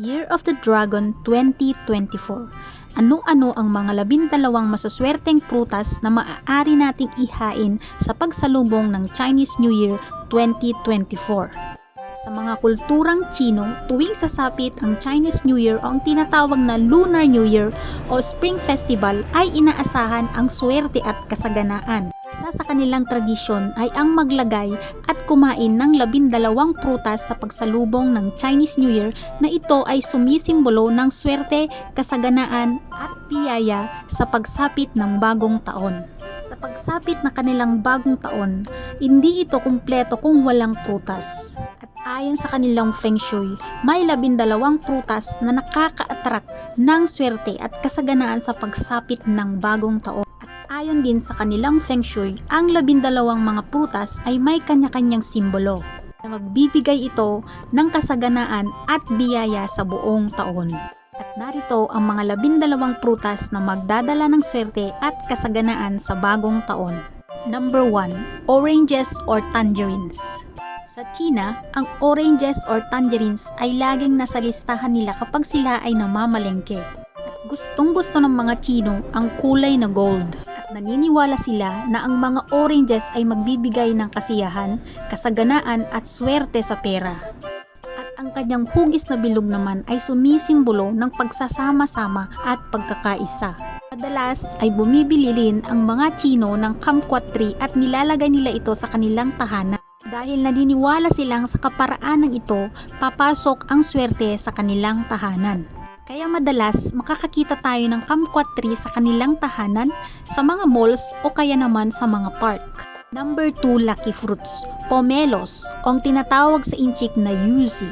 Year of the Dragon 2024. Ano-ano ang mga labindalawang masuswerteng prutas na maaari nating ihain sa pagsalubong ng Chinese New Year 2024? Sa mga kulturang Chino, tuwing sasapit ang Chinese New Year o ang tinatawag na Lunar New Year o Spring Festival ay inaasahan ang swerte at kasaganaan. Isa sa kanilang tradisyon ay ang maglagay at kumain ng labindalawang prutas sa pagsalubong ng Chinese New Year na ito ay sumisimbolo ng swerte, kasaganaan at biyaya sa pagsapit ng bagong taon. Sa pagsapit na kanilang bagong taon, hindi ito kumpleto kung walang prutas. At ayon sa kanilang feng shui, may labindalawang prutas na nakaka-attract ng swerte at kasaganaan sa pagsapit ng bagong taon. Ayon din sa kanilang feng shui, ang labindalawang mga prutas ay may kanya-kanyang simbolo na magbibigay ito ng kasaganaan at biyaya sa buong taon. At narito ang mga labindalawang prutas na magdadala ng swerte at kasaganaan sa bagong taon. Number 1. Oranges or tangerines. Sa China, ang oranges or tangerines ay laging nasa listahan nila kapag sila ay namamalengke. At gustong gusto ng mga Chino ang kulay na gold. Naniniwala sila na ang mga oranges ay magbibigay ng kasiyahan, kasaganaan at swerte sa pera. At ang kanyang hugis na bilog naman ay sumisimbolo ng pagsasama-sama at pagkakaisa. Madalas ay bumibili rin ang mga Chino ng kumquat tree at nilalagay nila ito sa kanilang tahanan. Dahil naniniwala silang sa kaparaanan ito, papasok ang swerte sa kanilang tahanan. Kaya madalas makakakita tayo ng kumquat tree sa kanilang tahanan, sa mga malls o kaya naman sa mga park. Number 2 lucky fruits, pomelos o ang tinatawag sa inchik na yuzi.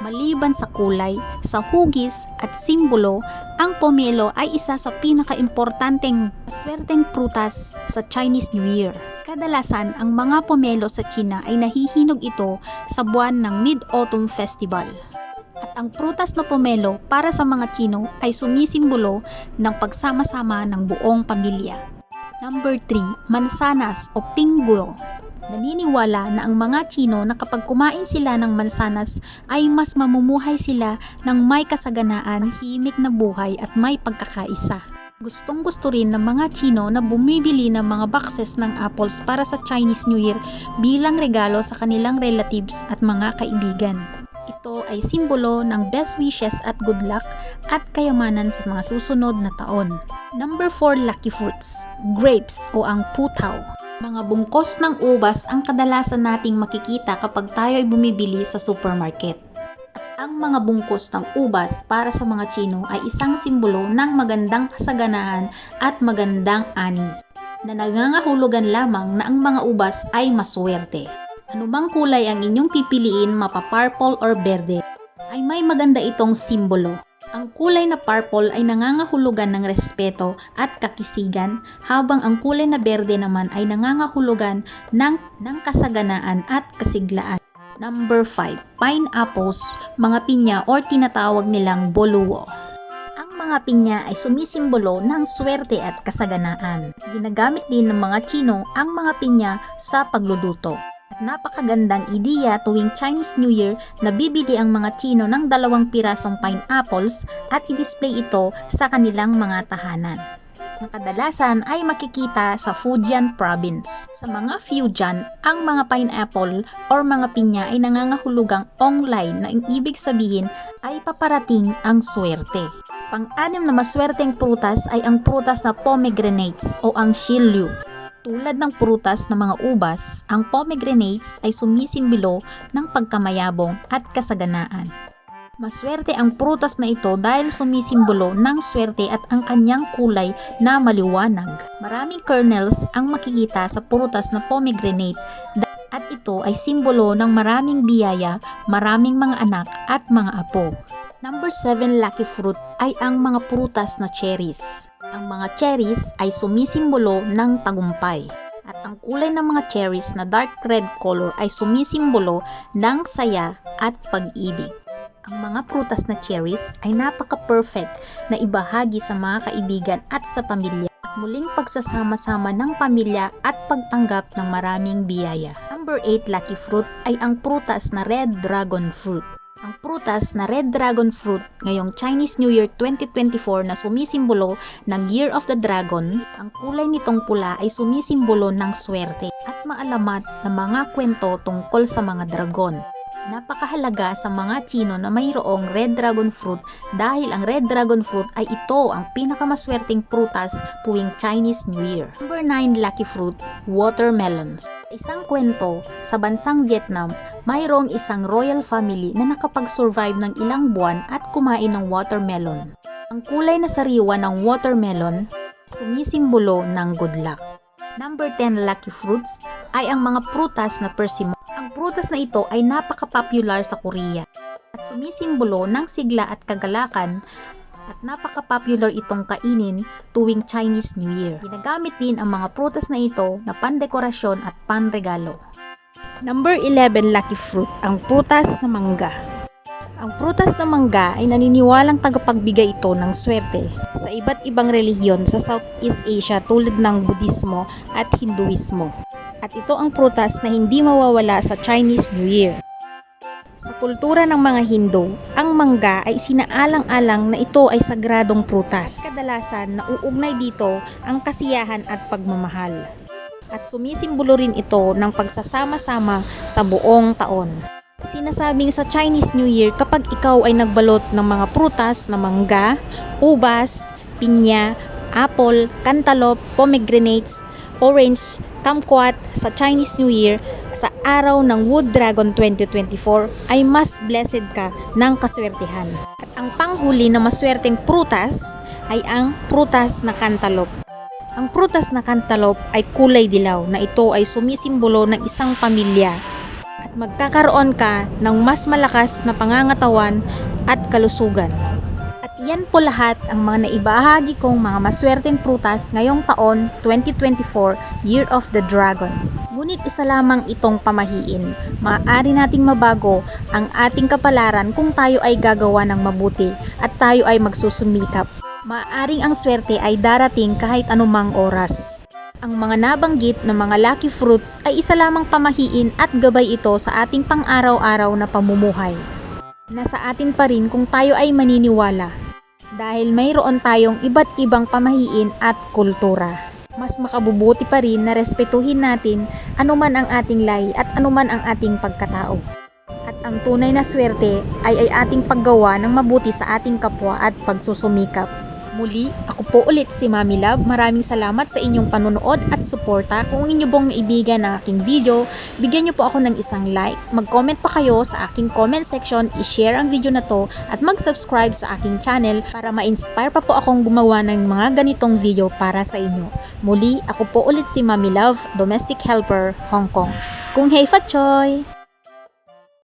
Maliban sa kulay, sa hugis at simbolo, ang pomelo ay isa sa pinakaimportanteng swerteng prutas sa Chinese New Year. Kadalasan, ang mga pomelo sa China ay nahihinog ito sa buwan ng Mid-Autumn Festival. Ang prutas na pomelo para sa mga Chino ay sumisimbolo ng pagsama-sama ng buong pamilya. Number 3, mansanas o pingguo. Naniniwala na ang mga Chino na kapag kumain sila ng mansanas ay mas mamumuhay sila ng may kasaganaan, himik na buhay at may pagkakaisa. Gustong gusto rin ng mga Chino na bumibili ng mga boxes ng apples para sa Chinese New Year bilang regalo sa kanilang relatives at mga kaibigan. Ito ay simbolo ng best wishes at good luck at kayamanan sa mga susunod na taon. Number 4 lucky fruits, grapes o ang putaw. Mga bungkos ng ubas ang kadalasan nating makikita kapag tayo ay bumibili sa supermarket. Ang mga bungkos ng ubas para sa mga Chino ay isang simbolo ng magandang kasaganaan at magandang ani na nangangahulugan lamang na ang mga ubas ay maswerte. Anumang kulay ang inyong pipiliin, mapa-purple or berde, ay may maganda itong simbolo. Ang kulay na purple ay nangangahulugan ng respeto at kakisigan, habang ang kulay na berde naman ay nangangahulugan ng, ng kasaganaan at kasiglaan. Number 5, pineapples, mga pinya or tinatawag nilang boluo. Ang mga pinya ay sumisimbolo ng swerte at kasaganaan. Ginagamit din ng mga Chino ang mga pinya sa pagluluto. Napakagandang ideya tuwing Chinese New Year na bibili ang mga Chino ng dalawang pirasong pineapples at i-display ito sa kanilang mga tahanan. Na kadalasan ay makikita sa Fujian province. Sa mga Fujian, ang mga pineapple or mga pinya ay nangangahulugang online na ang ibig sabihin ay paparating ang swerte. Pang-anim na maswerteng prutas ay ang prutas na pomegranates o ang shilyu. Tulad ng prutas na mga ubas, ang pomegranates ay sumisimbolo ng pagkamayabong at kasaganaan. Maswerte ang prutas na ito dahil sumisimbolo ng swerte at ang kanyang kulay na maliwanag. Maraming kernels ang makikita sa prutas na pomegranate at ito ay simbolo ng maraming biyaya, maraming mga anak at mga apo. Number 7 lucky fruit ay ang mga prutas na cherries. Ang mga cherries ay sumisimbolo ng tagumpay. At ang kulay ng mga cherries na dark red color ay sumisimbolo ng saya at pag-ibig. Ang mga prutas na cherries ay napaka-perfect na ibahagi sa mga kaibigan at sa pamilya muling pagsasama-sama ng pamilya at pagtanggap ng maraming biyaya. Number 8 lucky fruit ay ang prutas na red dragon fruit. Ang prutas na red dragon fruit ngayong Chinese New Year 2024 na sumisimbolo ng Year of the Dragon. Ang kulay nitong pula ay sumisimbolo ng swerte at maalamat na mga kwento tungkol sa mga dragon. Napakahalaga sa mga Chino na mayroong red dragon fruit dahil ang red dragon fruit ay ito ang pinakamaswerteng prutas tuwing Chinese New Year. Number 9 lucky fruit, watermelons. Isang kwento, sa bansang Vietnam, mayroong isang royal family na nakapag-survive ng ilang buwan at kumain ng watermelon. Ang kulay na sariwa ng watermelon, sumisimbolo ng good luck. Number 10 lucky fruits ay ang mga prutas na persimmon. Ang prutas na ito ay napaka-popular sa Korea at sumisimbolo ng sigla at kagalakan at napaka-popular itong kainin tuwing Chinese New Year. Ginagamit din ang mga prutas na ito na pandekorasyon at panregalo. Number 11 lucky fruit, ang prutas na mangga. Ang prutas na mangga ay naniniwalang tagapagbigay ito ng swerte sa iba't ibang relihiyon sa Southeast Asia tulad ng Budismo at Hinduismo. At ito ang prutas na hindi mawawala sa Chinese New Year. Sa kultura ng mga Hindu, ang mangga ay sinaalang-alang na ito ay sagradong prutas. Kadalasan, nauugnay dito ang kasiyahan at pagmamahal. At sumisimbolo rin ito ng pagsasama-sama sa buong taon. Sinasabing sa Chinese New Year kapag ikaw ay nagbalot ng mga prutas na mangga, ubas, pinya, apple, cantaloupe, pomegranates, orange, kumquat sa Chinese New Year sa araw ng Wood Dragon 2024 ay mas blessed ka ng kaswertihan. At ang panghuli na maswerteng prutas ay ang prutas na cantaloupe. Ang prutas na cantaloupe ay kulay dilaw na ito ay sumisimbolo ng isang pamilya at magkakaroon ka ng mas malakas na pangangatawan at kalusugan. Yan po lahat ang mga naibahagi kong mga maswerteng prutas ngayong taon 2024, Year of the Dragon. Ngunit isa lamang itong pamahiin. Maaari nating mabago ang ating kapalaran kung tayo ay gagawa ng mabuti at tayo ay magsusumikap. Maaring ang swerte ay darating kahit anumang oras. Ang mga nabanggit na mga lucky fruits ay isa lamang pamahiin at gabay ito sa ating pang-araw-araw na pamumuhay. Nasa atin pa rin kung tayo ay maniniwala dahil mayroon tayong iba't ibang pamahiin at kultura. Mas makabubuti pa rin na respetuhin natin anuman ang ating lahi at anuman ang ating pagkatao. At ang tunay na swerte ay ay ating paggawa ng mabuti sa ating kapwa at pagsusumikap. Muli, ako po ulit si Mami Love. Maraming salamat sa inyong panonood at suporta. Kung inyo pong naibigan ang aking video, bigyan niyo po ako ng isang like, mag-comment pa kayo sa aking comment section, i-share ang video na to, at mag-subscribe sa aking channel para ma-inspire pa po akong gumawa ng mga ganitong video para sa inyo. Muli, ako po ulit si Mami Love, Domestic Helper, Hong Kong. Kung hey fa choy!